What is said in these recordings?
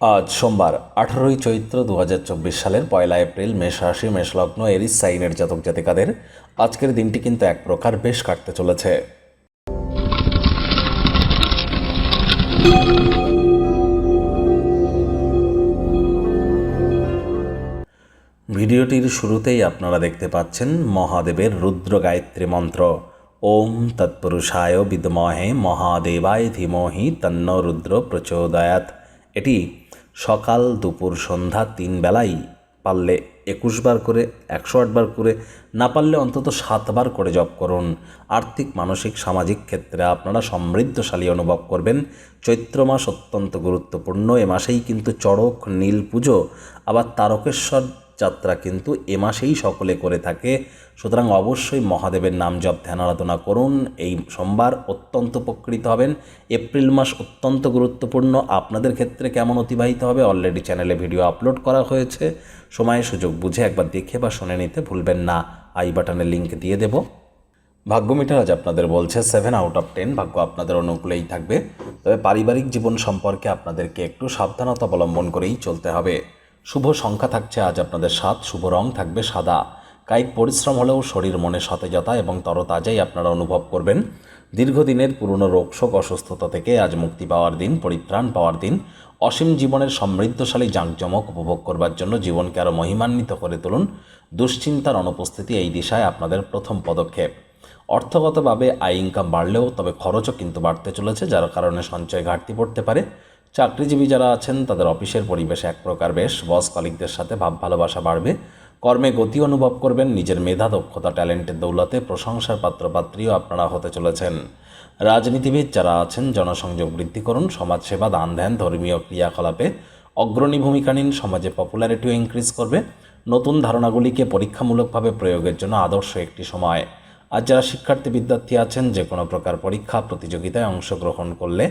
আজ সোমবার, আঠারোই চৈত্র দু হাজার চব্বিশ সালের পয়লা এপ্রিল, মেষ রাশি মেষলগ্ন এরিস সাইনের জাতক জাতিকাদের আজকের দিনটি কিন্তু এক প্রকার বেশ কাটতে চলেছে। ভিডিওটির শুরুতেই আপনারা দেখতে পাচ্ছেন মহাদেবের রুদ্র গায়ত্রী মন্ত্র। ওম তৎপুরুষায় বিদমহে মহাদেবায় ধীমহি তন্ন রুদ্র প্রচোদয়াত এটি সকাল দুপুর সন্ধ্যা তিন বেলাই পারলে একুশ বার করে, একশো আটবার করে, না পারলে অন্তত সাতবার করে জপ করুন। আর্থিক, মানসিক, সামাজিক ক্ষেত্রে আপনারা সমৃদ্ধশালী অনুভব করবেন। চৈত্র মাস অত্যন্ত গুরুত্বপূর্ণ, এ মাসেই কিন্তু চড়ক, নীল পুজো, আবার তারকেশ্বর যাত্রা কিন্তু এ মাসেই সকলে করে থাকে। সুতরাং অবশ্যই মহাদেবের নাম জপ, ধ্যান, আরাধনা করুন। এই সোমবার অত্যন্ত উপকৃত হবেন। এপ্রিল মাস অত্যন্ত গুরুত্বপূর্ণ। আপনাদের ক্ষেত্রে কেমন অতিবাহিত হবে অলরেডি চ্যানেলে ভিডিও আপলোড করা হয়েছে। সময় সুযোগ বুঝে একবার দেখে বা শুনে নিতে ভুলবেন না। আই বাটনের লিঙ্ক দিয়ে দেব। ভাগ্য মিটার আজ আপনাদের বলছে সেভেন আউট অফ টেন ভাগ্য আপনাদের অনুকূলেই থাকবে। তবে পারিবারিক জীবন সম্পর্কে আপনাদেরকে একটু সাবধানতা অবলম্বন করেই চলতে হবে। শুভ সংখ্যা থাকছে আজ আপনাদের সাত, শুভ রং থাকবে সাদা। কায়িক পরিশ্রম হলেও শরীর মনে সতেজতা এবং তরতাজাই আপনারা অনুভব করবেন। দীর্ঘদিনের পুরনো রোগশোক অসুস্থতা থেকে আজ মুক্তি পাওয়ার দিন, পরিত্রাণ পাওয়ার দিন। অসীম জীবনের সমৃদ্ধশালী জাঁকজমক উপভোগ করবার জন্য জীবনকে আরও মহিমান্বিত করে তুলুন। দুশ্চিন্তার অনুপস্থিতি এই দিশায় আপনাদের প্রথম পদক্ষেপ। অর্থগতভাবে আয় ইনকাম বাড়লেও তবে খরচও কিন্তু বাড়তে চলেছে, যার কারণে সঞ্চয় ঘাটতি পড়তে পারে। চাকরিজীবী যারা আছেন, তাদের অফিসের পরিবেশ এক প্রকার। বেশ, বস কলিকদের সাথে ভাব ভালোবাসা বাড়বে। কর্মে গতি অনুভব করবেন, নিজের মেধা, দক্ষতা, ট্যালেন্টের দৌলতে প্রশংসার পাত্রপাত্রীও আপনারা হতে চলেছেন। রাজনীতিবিদ যারা আছেন, জনসংযোগ বৃদ্ধি করুন, সমাজসেবা, দান ধ্যান, ধর্মীয় ক্রিয়াকলাপে অগ্রণী ভূমিকা নিন, সমাজে পপুলারিটিও ইনক্রিজ করবে। নতুন ধারণাগুলিকে পরীক্ষামূলকভাবে প্রয়োগের জন্য আদর্শ একটি সময়। আর যারা শিক্ষার্থী বিদ্যার্থী আছেন, যে কোনো প্রকার পরীক্ষা, প্রতিযোগিতায় অংশগ্রহণ করলে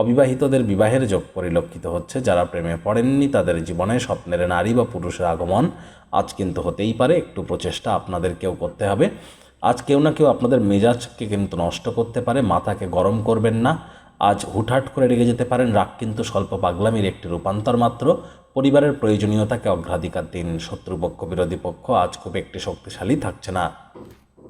অবিবাহিতদের বিবাহের যোগ পরিলক্ষিত হচ্ছে। যারা প্রেমে পড়েননি, তাদের জীবনে স্বপ্নের নারী বা পুরুষের আগমন আজ কিন্তু হতেই পারে। একটু প্রচেষ্টা আপনাদেরকেও করতে হবে। আজ কেউ না কেউ আপনাদের মেজাজকে কিন্তু নষ্ট করতে পারে, মাথাকে গরম করবেন না। আজ হুটহাট করে রেগে যেতে পারেন, রাগ কিন্তু স্বল্প পাগলামির একটি রূপান্তর মাত্র। পরিবারের প্রয়োজনীয়তাকে অগ্রাধিকার দিন, শত্রুপক্ষ, বিরোধী পক্ষ আজ খুব একটি শক্তিশালী থাকছে না।